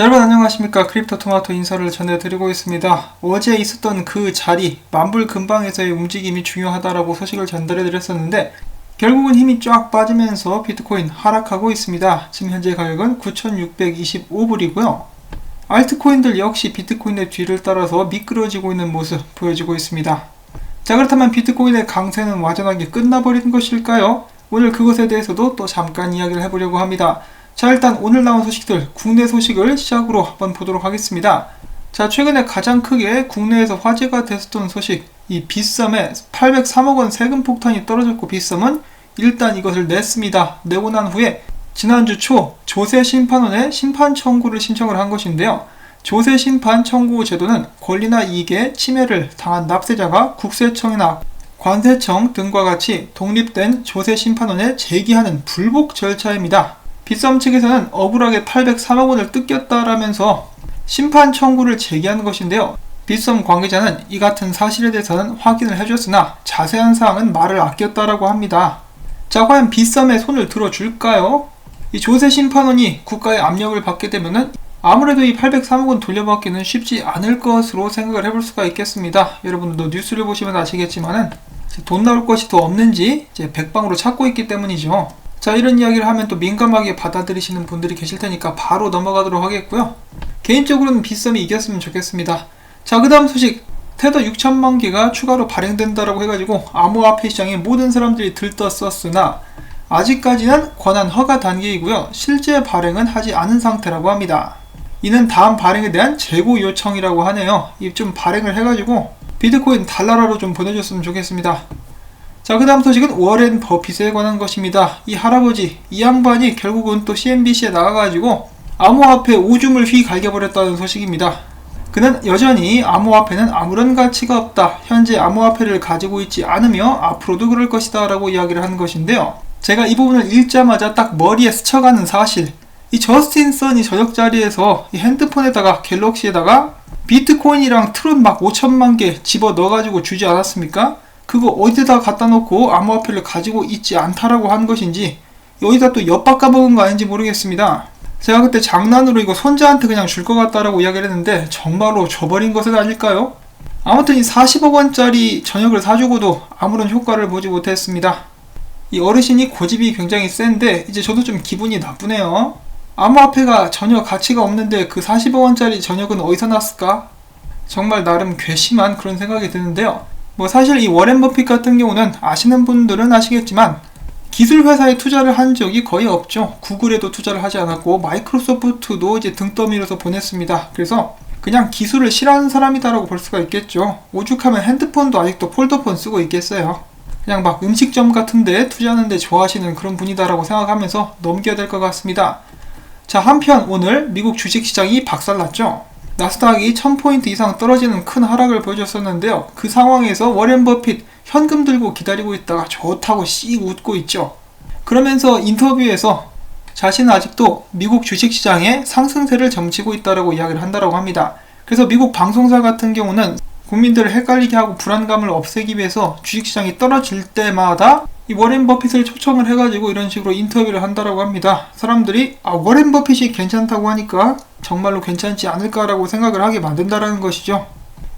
자, 여러분 안녕하십니까 크립토 토마토 인사를 전해드리고 있습니다. 어제 있었던 그 자리 만불 근방에서의 움직임이 중요하다라고 소식을 전달해드렸었는데 결국은 힘이 쫙 빠지면서 비트코인 하락하고 있습니다. 지금 현재 가격은 9,625불이고요. 알트코인들 역시 비트코인의 뒤를 따라서 미끄러지고 있는 모습 보여지고 있습니다. 자 그렇다면 비트코인의 강세는 완전하게 끝나버린 것일까요? 오늘 그것에 대해서도 또 잠깐 이야기를 해보려고 합니다. 자 일단 오늘 나온 소식들 국내 소식을 시작으로 한번 보도록 하겠습니다. 자 최근에 가장 크게 국내에서 화제가 됐었던 소식 이 빗썸에 803억 원 세금 폭탄이 떨어졌고 빗썸은 일단 이것을 냈습니다. 내고 난 후에 지난주 초 조세 심판원에 심판 청구를 신청을 한 것인데요. 조세 심판 청구 제도는 권리나 이익에 침해를 당한 납세자가 국세청이나 관세청 등과 같이 독립된 조세 심판원에 제기하는 불복 절차입니다. 빗썸 측에서는 억울하게 803억 원을 뜯겼다라면서 심판 청구를 제기한 것인데요. 빗썸 관계자는 이 같은 사실에 대해서는 확인을 해줬으나 자세한 사항은 말을 아꼈다라고 합니다. 자, 과연 빗썸에 손을 들어줄까요? 이 조세 심판원이 국가의 압력을 받게 되면은 아무래도 이 803억 원 돌려받기는 쉽지 않을 것으로 생각을 해볼 수가 있겠습니다. 여러분들도 뉴스를 보시면 아시겠지만은 돈 나올 것이 더 없는지 이제 백방으로 찾고 있기 때문이죠. 자, 이런 이야기를 하면 또 민감하게 받아들이시는 분들이 계실 테니까 바로 넘어가도록 하겠고요. 개인적으로는 빗썸이 이겼으면 좋겠습니다. 자, 그 다음 소식. 테더 6천만 개가 추가로 발행된다라고 해가지고 암호화폐 시장에 모든 사람들이 들떴었으나 아직까지는 권한 허가 단계이고요. 실제 발행은 하지 않은 상태라고 합니다. 이는 다음 발행에 대한 재고 요청이라고 하네요. 이 좀 발행을 해가지고 비트코인 달러라로 좀 보내줬으면 좋겠습니다. 자, 그 다음 소식은 워렌 버핏에 관한 것입니다. 이 할아버지, 이 양반이 결국은 또 CNBC에 나가가지고 암호화폐 오줌을 휘갈겨버렸다는 소식입니다. 그는 여전히 암호화폐는 아무런 가치가 없다. 현재 암호화폐를 가지고 있지 않으며 앞으로도 그럴 것이다. 라고 이야기를 한 것인데요. 제가 이 부분을 읽자마자 딱 머리에 스쳐가는 사실. 이 저스틴 선이 저녁 자리에서 이 핸드폰에다가 갤럭시에다가 비트코인이랑 트론 막 5천만 개 집어 넣어가지고 주지 않았습니까? 그거 어디다 갖다 놓고 암호화폐를 가지고 있지 않다라고 한 것인지 여기다 또 엿 바꿔먹은 거 아닌지 모르겠습니다. 제가 그때 장난으로 이거 손자한테 그냥 줄 것 같다라고 이야기를 했는데 정말로 줘버린 것은 아닐까요? 아무튼 이 40억 원짜리 저녁을 사주고도 아무런 효과를 보지 못했습니다. 이 어르신이 고집이 굉장히 센데 이제 저도 좀 기분이 나쁘네요. 암호화폐가 전혀 가치가 없는데 그 40억 원짜리 저녁은 어디서 났을까? 정말 나름 괘씸한 그런 생각이 드는데요. 뭐 사실 이 워렌 버핏 같은 경우는 아시는 분들은 아시겠지만 기술 회사에 투자를 한 적이 거의 없죠. 구글에도 투자를 하지 않았고 마이크로소프트도 이제 등 떠밀어서 보냈습니다. 그래서 그냥 기술을 싫어하는 사람이다라고 볼 수가 있겠죠. 오죽하면 핸드폰도 아직도 폴더폰 쓰고 있겠어요. 그냥 막 음식점 같은데 투자하는데 좋아하시는 그런 분이다라고 생각하면서 넘겨야 될 것 같습니다. 자, 한편 오늘 미국 주식시장이 박살났죠. 나스닥이 1000포인트 이상 떨어지는 큰 하락을 보여줬었는데요. 그 상황에서 워렌 버핏 현금 들고 기다리고 있다가 좋다고 씩 웃고 있죠. 그러면서 인터뷰에서 자신은 아직도 미국 주식시장의 상승세를 점치고 있다라고 이야기를 한다고 합니다. 그래서 미국 방송사 같은 경우는 국민들을 헷갈리게 하고 불안감을 없애기 위해서 주식시장이 떨어질 때마다 이 워렌 버핏을 초청을 해가지고 이런 식으로 인터뷰를 한다라고 합니다. 사람들이 아 워렌 버핏이 괜찮다고 하니까 정말로 괜찮지 않을까라고 생각을 하게 만든다라는 것이죠.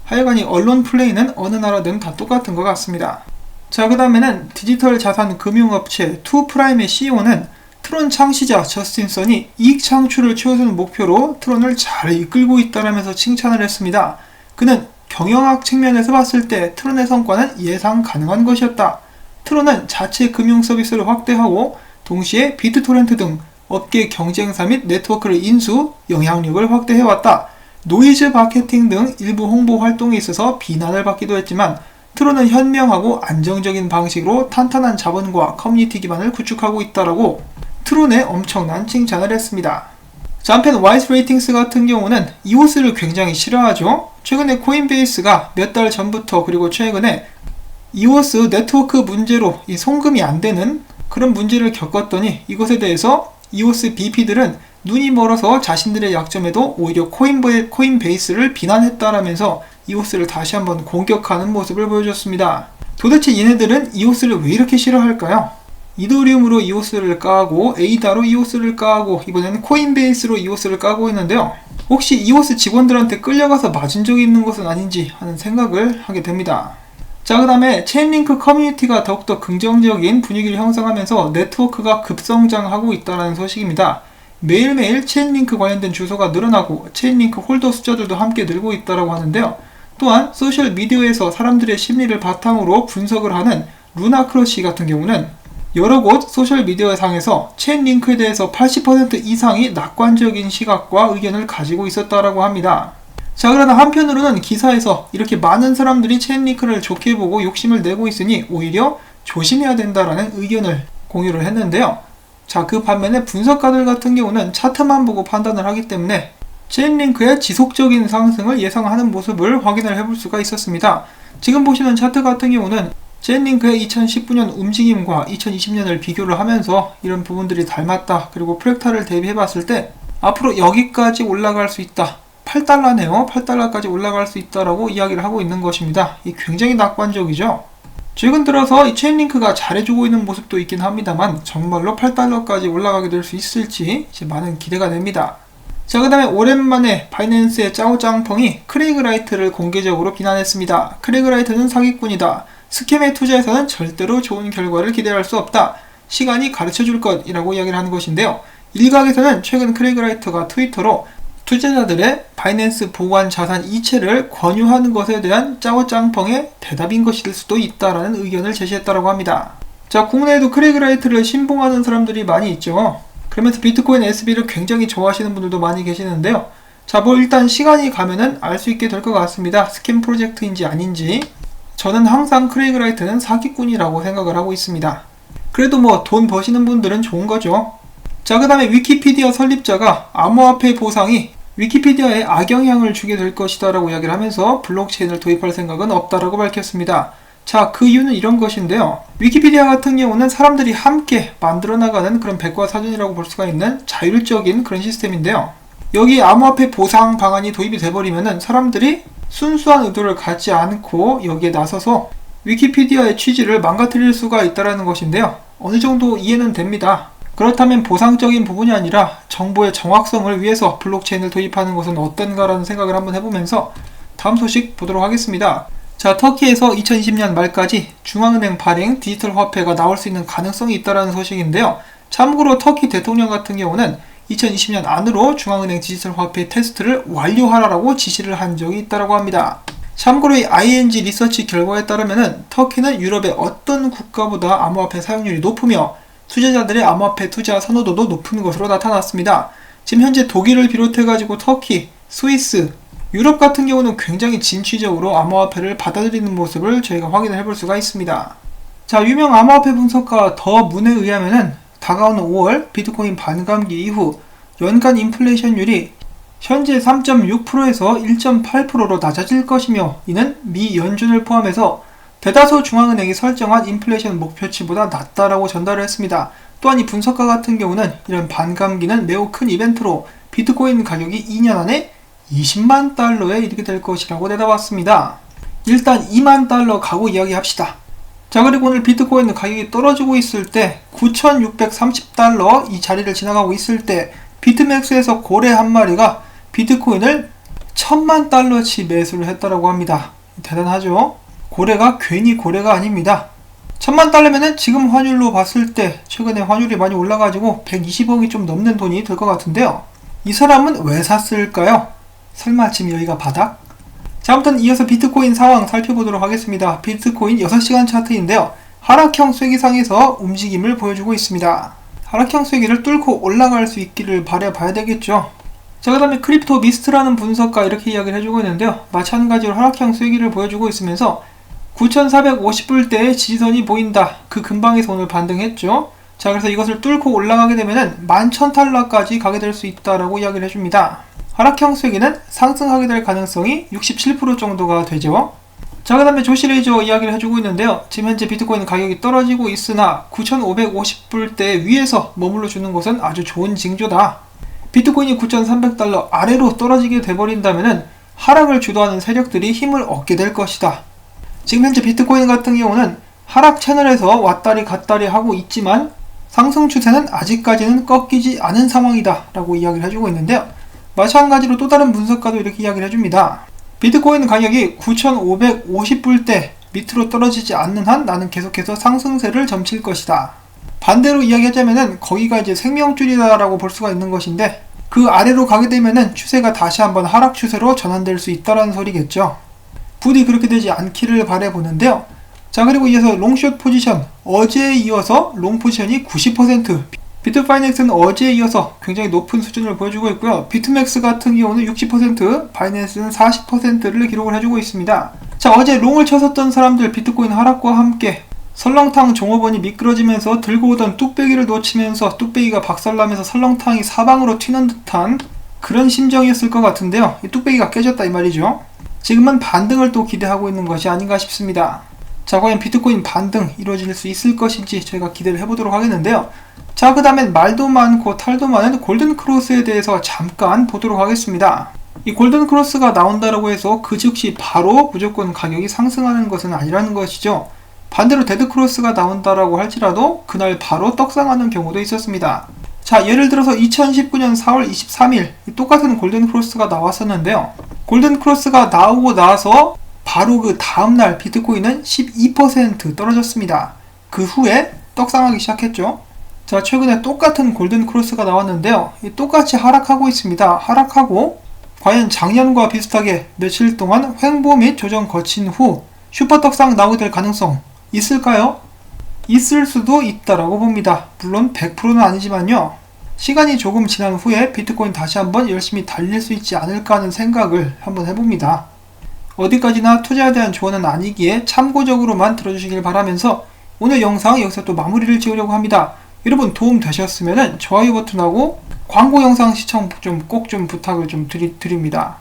하여간 이 언론 플레이는 어느 나라든 다 똑같은 것 같습니다. 자, 그 다음에는 디지털 자산 금융업체 투프라임의 CEO는 트론 창시자 저스틴 선이 이익 창출을 최우선 목표로 트론을 잘 이끌고 있다라면서 칭찬을 했습니다. 그는 경영학 측면에서 봤을 때 트론의 성과는 예상 가능한 것이었다. 트론은 자체 금융 서비스를 확대하고 동시에 비트토렌트 등 업계 경쟁사 및 네트워크를 인수, 영향력을 확대해왔다. 노이즈 마케팅 등 일부 홍보 활동에 있어서 비난을 받기도 했지만 트론은 현명하고 안정적인 방식으로 탄탄한 자본과 커뮤니티 기반을 구축하고 있다라고 트론에 엄청난 칭찬을 했습니다. 자, 한편 와이스 레이팅스 같은 경우는 이오스를 굉장히 싫어하죠. 최근에 코인베이스가 몇 달 전부터 그리고 최근에 이오스 네트워크 문제로 이 송금이 안 되는 그런 문제를 겪었더니 이것에 대해서 이오스 BP들은 눈이 멀어서 자신들의 약점에도 오히려 코인베, 코인베이스를 비난했다라면서 이오스를 다시 한번 공격하는 모습을 보여줬습니다. 도대체 얘네들은 이오스를 왜 이렇게 싫어할까요? 이더리움으로 이오스를 까고 에이다로 이오스를 까고 이번에는 코인베이스로 이오스를 까고 있는데요. 혹시 이오스 직원들한테 끌려가서 맞은 적이 있는 것은 아닌지 하는 생각을 하게 됩니다. 자, 그 다음에 체인링크 커뮤니티가 더욱더 긍정적인 분위기를 형성하면서 네트워크가 급성장하고 있다는 소식입니다. 매일매일 체인링크 관련된 주소가 늘어나고 체인링크 홀더 숫자들도 함께 늘고 있다고 하는데요. 또한 소셜 미디어에서 사람들의 심리를 바탕으로 분석을 하는 루나크러시 같은 경우는 여러 곳 소셜 미디어 상에서 체인링크에 대해서 80% 이상이 낙관적인 시각과 의견을 가지고 있었다라고 합니다. 자, 그러나 한편으로는 기사에서 이렇게 많은 사람들이 체인링크를 좋게 보고 욕심을 내고 있으니 오히려 조심해야 된다라는 의견을 공유를 했는데요. 자, 그 반면에 분석가들 같은 경우는 차트만 보고 판단을 하기 때문에 체인링크의 지속적인 상승을 예상하는 모습을 확인을 해볼 수가 있었습니다. 지금 보시는 차트 같은 경우는 체인링크의 2019년 움직임과 2020년을 비교를 하면서 이런 부분들이 닮았다. 그리고 프랙탈을 대비해 봤을 때 앞으로 여기까지 올라갈 수 있다. 8달러네요. 8달러까지 올라갈 수 있다라고 이야기를 하고 있는 것입니다. 이 굉장히 낙관적이죠. 최근 들어서 이 체인링크가 잘해주고 있는 모습도 있긴 합니다만 정말로 8달러까지 올라가게 될 수 있을지 많은 기대가 됩니다. 자, 그 다음에 오랜만에 바이낸스의 짜오짱펑이 크레이그라이트를 공개적으로 비난했습니다. 크레이그라이트는 사기꾼이다. 스캠에 투자해서는 절대로 좋은 결과를 기대할 수 없다. 시간이 가르쳐 줄 것이라고 이야기를 하는 것인데요. 일각에서는 최근 크레이그라이트가 트위터로 투자자들의 바이낸스 보관 자산 이체를 권유하는 것에 대한 짜오짱펑의 대답인 것일 수도 있다라는 의견을 제시했다고 합니다. 자, 국내에도 크레이그라이트를 신봉하는 사람들이 많이 있죠. 그러면서 비트코인 SB를 굉장히 좋아하시는 분들도 많이 계시는데요. 자, 뭐 일단 시간이 가면은 알 수 있게 될 것 같습니다. 스캠 프로젝트인지 아닌지. 저는 항상 크레이그라이트는 사기꾼이라고 생각을 하고 있습니다. 그래도 뭐 돈 버시는 분들은 좋은 거죠. 자, 그 다음에 위키피디아 설립자가 암호화폐 보상이 위키피디아에 악영향을 주게 될 것이다 라고 이야기를 하면서 블록체인을 도입할 생각은 없다라고 밝혔습니다. 자, 그 이유는 이런 것인데요. 위키피디아 같은 경우는 사람들이 함께 만들어 나가는 그런 백과사전이라고 볼 수가 있는 자율적인 그런 시스템인데요. 여기 암호화폐 보상 방안이 도입이 돼버리면은 사람들이 순수한 의도를 갖지 않고 여기에 나서서 위키피디아의 취지를 망가뜨릴 수가 있다는 것인데요. 어느 정도 이해는 됩니다. 그렇다면 보상적인 부분이 아니라 정보의 정확성을 위해서 블록체인을 도입하는 것은 어떤가라는 생각을 한번 해보면서 다음 소식 보도록 하겠습니다. 자, 터키에서 2020년 말까지 중앙은행 발행 디지털 화폐가 나올 수 있는 가능성이 있다는 소식인데요. 참고로 터키 대통령 같은 경우는 2020년 안으로 중앙은행 디지털 화폐 테스트를 완료하라고 지시를 한 적이 있다고 합니다. 참고로 이 ING 리서치 결과에 따르면 터키는 유럽의 어떤 국가보다 암호화폐 사용률이 높으며 투자자들의 암호화폐 투자 선호도도 높은 것으로 나타났습니다. 지금 현재 독일을 비롯해가지고 터키, 스위스, 유럽 같은 경우는 굉장히 진취적으로 암호화폐를 받아들이는 모습을 저희가 확인을 해볼 수가 있습니다. 자, 유명 암호화폐 분석가 더 문에 의하면은 다가오는 5월 비트코인 반감기 이후 연간 인플레이션율이 현재 3.6%에서 1.8%로 낮아질 것이며 이는 미 연준을 포함해서 대다수 중앙은행이 설정한 인플레이션 목표치보다 낮다라고 전달을 했습니다. 또한 이 분석가 같은 경우는 이런 반감기는 매우 큰 이벤트로 비트코인 가격이 2년 안에 20만 달러에 이르게 될 것이라고 내다봤습니다. 일단 2만 달러 가고 이야기합시다. 자 그리고 오늘 비트코인 가격이 떨어지고 있을 때 9630달러 이 자리를 지나가고 있을 때 비트맥스에서 고래 한 마리가 비트코인을 천만 달러치 매수를 했다라고 합니다. 대단하죠? 고래가 괜히 고래가 아닙니다. 천만 달러면은 지금 환율로 봤을 때 최근에 환율이 많이 올라가지고 120억이 좀 넘는 돈이 될 것 같은데요. 이 사람은 왜 샀을까요? 설마 지금 여기가 바닥? 자, 아무튼 이어서 비트코인 상황 살펴보도록 하겠습니다. 비트코인 6시간 차트인데요. 하락형 쐐기상에서 움직임을 보여주고 있습니다. 하락형 쐐기를 뚫고 올라갈 수 있기를 바라봐야 되겠죠. 자, 그 다음에 크립토 미스트라는 분석가 이렇게 이야기를 해주고 있는데요. 마찬가지로 하락형 쐐기를 보여주고 있으면서 9,450불대의 지지선이 보인다. 그 근방에서 오늘 반등했죠. 자, 그래서 이것을 뚫고 올라가게 되면은 11,000달러까지 가게 될 수 있다라고 이야기를 해줍니다. 하락형 쐐기는 상승하게 될 가능성이 67% 정도가 되죠. 자, 그 다음에 조시레이저 이야기를 해주고 있는데요. 지금 현재 비트코인 가격이 떨어지고 있으나 9,550불대 위에서 머물러 주는 것은 아주 좋은 징조다. 비트코인이 9,300달러 아래로 떨어지게 돼버린다면 하락을 주도하는 세력들이 힘을 얻게 될 것이다. 지금 현재 비트코인 같은 경우는 하락 채널에서 왔다리 갔다리 하고 있지만 상승 추세는 아직까지는 꺾이지 않은 상황이다 라고 이야기를 해주고 있는데요. 마찬가지로 또 다른 분석가도 이렇게 이야기를 해줍니다. 비트코인 가격이 9,550불대 밑으로 떨어지지 않는 한 나는 계속해서 상승세를 점칠 것이다. 반대로 이야기하자면은 거기가 이제 생명줄이다라고 볼 수가 있는 것인데 그 아래로 가게 되면은 추세가 다시 한번 하락 추세로 전환될 수 있다라는 소리겠죠. 부디 그렇게 되지 않기를 바라보는데요. 자 그리고 이어서 롱숏 포지션 어제에 이어서 롱 포지션이 90% 비트파이넥스는 어제에 이어서 굉장히 높은 수준을 보여주고 있고요. 비트맥스 같은 경우는 60%, 바이낸스는 40%를 기록을 해주고 있습니다. 자 어제 롱을 쳤었던 사람들 비트코인 하락과 함께 설렁탕 종업원이 미끄러지면서 들고 오던 뚝배기를 놓치면서 뚝배기가 박살나면서 설렁탕이 사방으로 튀는 듯한 그런 심정이었을 것 같은데요. 이 뚝배기가 깨졌다 이 말이죠. 지금은 반등을 또 기대하고 있는 것이 아닌가 싶습니다. 자, 과연 비트코인 반등 이루어질 수 있을 것인지 저희가 기대를 해보도록 하겠는데요. 자, 그 다음엔 말도 많고 탈도 많은 골든 크로스에 대해서 잠깐 보도록 하겠습니다. 이 골든 크로스가 나온다라고 해서 그 즉시 바로 무조건 가격이 상승하는 것은 아니라는 것이죠. 반대로 데드 크로스가 나온다라고 할지라도 그날 바로 떡상하는 경우도 있었습니다. 자, 예를 들어서 2019년 4월 23일 똑같은 골든 크로스가 나왔었는데요. 골든 크로스가 나오고 나서 바로 그 다음날 비트코인은 12% 떨어졌습니다. 그 후에 떡상하기 시작했죠. 자, 최근에 똑같은 골든 크로스가 나왔는데요. 똑같이 하락하고 있습니다. 하락하고 과연 작년과 비슷하게 며칠 동안 횡보 및 조정 거친 후 슈퍼 떡상 나오게 될 가능성 있을까요? 있을 수도 있다라고 봅니다. 물론 100%는 아니지만요. 시간이 조금 지난 후에 비트코인 다시 한번 열심히 달릴 수 있지 않을까 하는 생각을 한번 해봅니다. 어디까지나 투자에 대한 조언은 아니기에 참고적으로만 들어주시길 바라면서 오늘 영상 여기서 또 마무리를 지으려고 합니다. 여러분 도움 되셨으면 좋아요 버튼하고 광고 영상 시청 좀 꼭좀 부탁을 좀 드리, 드립니다.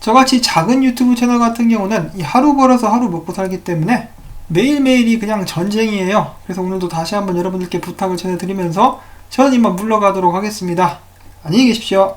저같이 작은 유튜브 채널 같은 경우는 이 하루 벌어서 하루 먹고 살기 때문에 매일매일이 그냥 전쟁이에요. 그래서 오늘도 다시 한번 여러분들께 부탁을 전해드리면서 저는 이만 물러가도록 하겠습니다. 안녕히 계십시오.